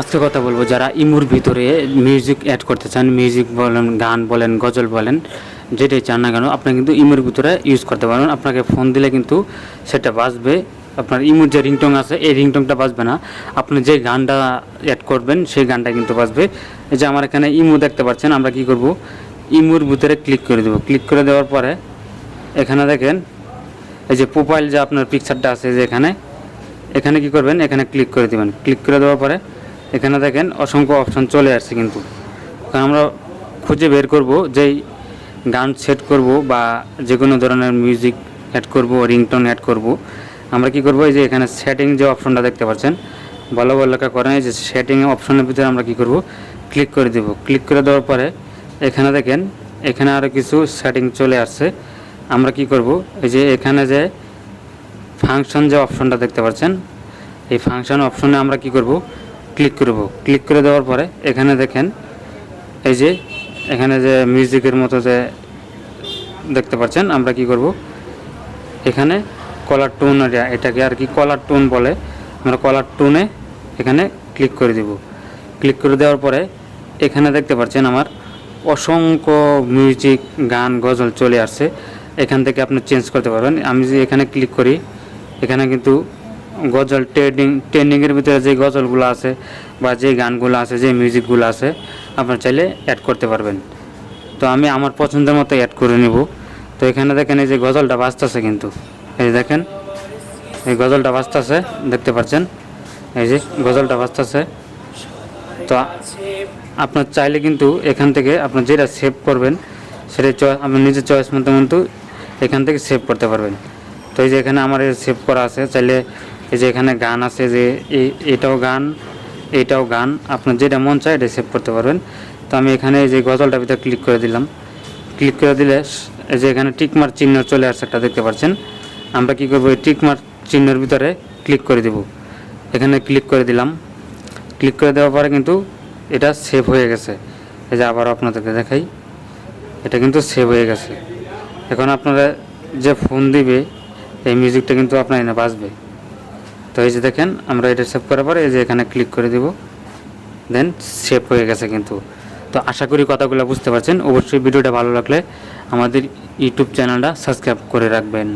আজকে কথা বলব যারা ইমুর ভিতরে মিউজিক অ্যাড করতে চান মিউজিক বলেন, গান বলেন, গজল বলেন, যেটাই চান না কেন আপনি কিন্তু ইমুর ভিতরে ইউজ করতে পারবেন। আপনাকে ফোন দিলে কিন্তু সেটা বাজবে। আপনার ইমুর যে রিংটং আছে, এই রিংটংটা বাজবে না। আপনি যে গানটা অ্যাড করবেন, সেই গানটা কিন্তু বাজবে। যে আমার এখানে ইমু দেখতে পাচ্ছেন, আমরা কি করব? ইমুর ভিতরে ক্লিক করে দেবো। ক্লিক করে দেওয়ার পরে এখানে দেখেন, এই যে প্রোফাইল যে আপনার পিকচারটা আছে যে এখানে এখানে কি করবেন? এখানে ক্লিক করে দেবেন। ক্লিক করে দেওয়ার পরে এখানে দেখেন অসংখ্য অপশন চলে আসছে কিন্তু। আমরা খুঁজে বের করব, যেই গান সেট করব বা যে কোনো ধরনের মিউজিক অ্যাড করব রিংটোন অ্যাড করব, আমরা কি করব, এই যে এখানে সেটিং যে অপশনটা দেখতে পাচ্ছেন ভালো ভালো লেখা করেন এই যে সেটিং অপশনের ভিতরে আমরা কি করব ক্লিক করে দেব। ক্লিক করে দেওয়ার পরে এখানে দেখেন, এখানে আরও কিছু সেটিং চলে আসছে। আমরা কি করব, এই যে এখানে যে ফাংশন যে অপশনটা দেখতে পাচ্ছেন, এই ফাংশন অপশনে আমরা কি করব ক্লিক করব। ক্লিক করে দেওয়ার পরে এখানে দেখেন, এই যে এখানে যে মিউজিকের মতো যে দেখতে পাচ্ছেন, আমরা কি করব? এখানে কলার টোন এটাকে আর কি কলার টোন বলে, আমরা কলার টোনে এখানে ক্লিক করে দেব। ক্লিক করে দেওয়ার পরে এখানে দেখতে পাচ্ছেন আমার অসংখ্য মিউজিক গান, গজল চলে আসছে। এখান থেকে আপনি চেঞ্জ করতে পারবেন। আমি যে এখানে ক্লিক করি, এখানে কিন্তু গজল ট্রেডিং ট্রেন্ডিংয়ের ভিতরে যে গজলগুলো আছে বা যে গানগুলো আছে, যে মিউজিকগুলো আছে, আপনার চাইলে অ্যাড করতে পারবেন। তো আমি আমার পছন্দের মতো অ্যাড করে নিব। তো এখানে দেখেন এই যে গজলটা বাজতেছে কিন্তু। এই দেখেন, এই গজলটা বাজতেছে, দেখতে পাচ্ছেন? এই যে গজলটা বাজতেছে। তো আপনার চাইলে কিন্তু এখান থেকে আপনার যেটা সেভ করবেন, সেটা চয়েস আপনার নিজের চয়েস মতো কিন্তু এখান থেকে সেভ করতে পারবেন। তো এই যে এখানে আমার সেভ করা আছে, চাইলে এই যে এখানে গান আছে যে এটাও গান এটাও গান। আপনার যেটা মন চায় এটা সেভ করতে পারবেন। তো আমি এখানে এই যে গজলটার ভিতরে ক্লিক করে দিলাম। ক্লিক করে দিলে এই যে এখানে টিকমার চিহ্ন চলে আসছে একটা দেখতে পাচ্ছেন। আমরা কি করব, এই টিকমার চিহ্নের ভিতরে ক্লিক করে দেব। এখানে ক্লিক করে দিলাম। ক্লিক করে দেওয়ার পরে কিন্তু এটা সেভ হয়ে গেছে। এই যে আবার আপনাদেরকে দেখাই। এটা কিন্তু সেভ হয়ে গেছে। এখন আপনারা যে ফোন দিবে, এই মিউজিকটা কিন্তু আপনার এনে বাজবে। তো এই যে দেখেন, আমরা এটা সেভ করার পরে এই যে এখানে ক্লিক করে দিব। দেন সেভ হয়ে গেছে কিন্তু। তো আশা করি কথাগুলো বুঝতে পারছেন। অবশ্যই ভিডিওটা ভালো লাগলে আমাদের ইউটিউব চ্যানেলটা সাবস্ক্রাইব করে রাখবেন।